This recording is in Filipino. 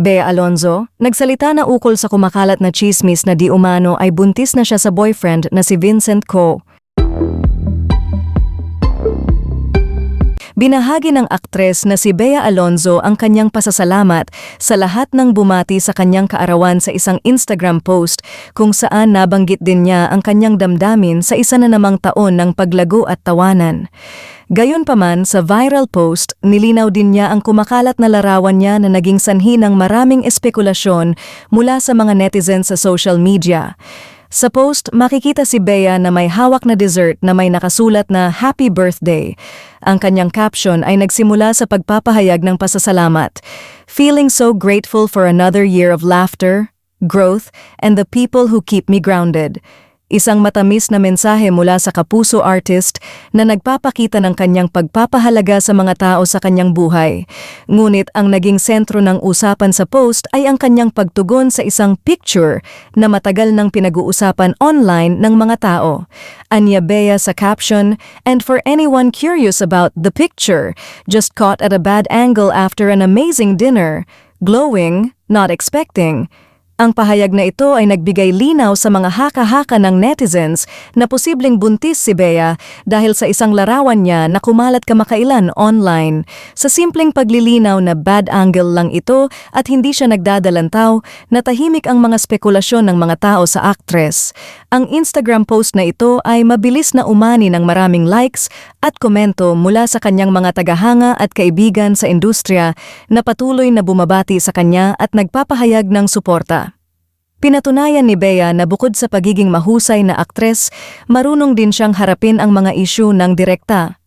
Bea Alonzo, nagsalita na ukol sa kumakalat na chismis na di umano ay buntis na siya sa boyfriend na si Vincent Co. Binahagi ng aktres na si Bea Alonzo ang kanyang pasasalamat sa lahat ng bumati sa kanyang kaarawan sa isang Instagram post kung saan nabanggit din niya ang kanyang damdamin sa isa na namang taon ng paglago at tawanan. Gayunpaman, sa viral post, nilinaw din niya ang kumakalat na larawan niya na naging sanhi ng maraming espekulasyon mula sa mga netizens sa social media. Sa post, makikita si Bea na may hawak na dessert na may nakasulat na Happy Birthday. Ang kanyang caption ay nagsimula sa pagpapahayag ng pasasalamat. Feeling so grateful for another year of laughter, growth, and the people who keep me grounded. Isang matamis na mensahe mula sa kapuso artist na nagpapakita ng kanyang pagpapahalaga sa mga tao sa kanyang buhay. Ngunit ang naging sentro ng usapan sa post ay ang kanyang pagtugon sa isang picture na matagal nang pinag-uusapan online ng mga tao. Anya Bea sa caption, and for anyone curious about the picture, just caught at a bad angle after an amazing dinner, glowing, not expecting, ang pahayag na ito ay nagbigay linaw sa mga haka-haka ng netizens na posibleng buntis si Bea dahil sa isang larawan niya na kumalat kamakailan online. Sa simpleng paglilinaw na bad angle lang ito at hindi siya nagdadalantaw, natahimik ang mga spekulasyon ng mga tao sa actress. Ang Instagram post na ito ay mabilis na umani ng maraming likes at komento mula sa kanyang mga tagahanga at kaibigan sa industriya na patuloy na bumabati sa kanya at nagpapahayag ng suporta. Pinatunayan ni Bea na bukod sa pagiging mahusay na aktres, marunong din siyang harapin ang mga isyu ng direkta.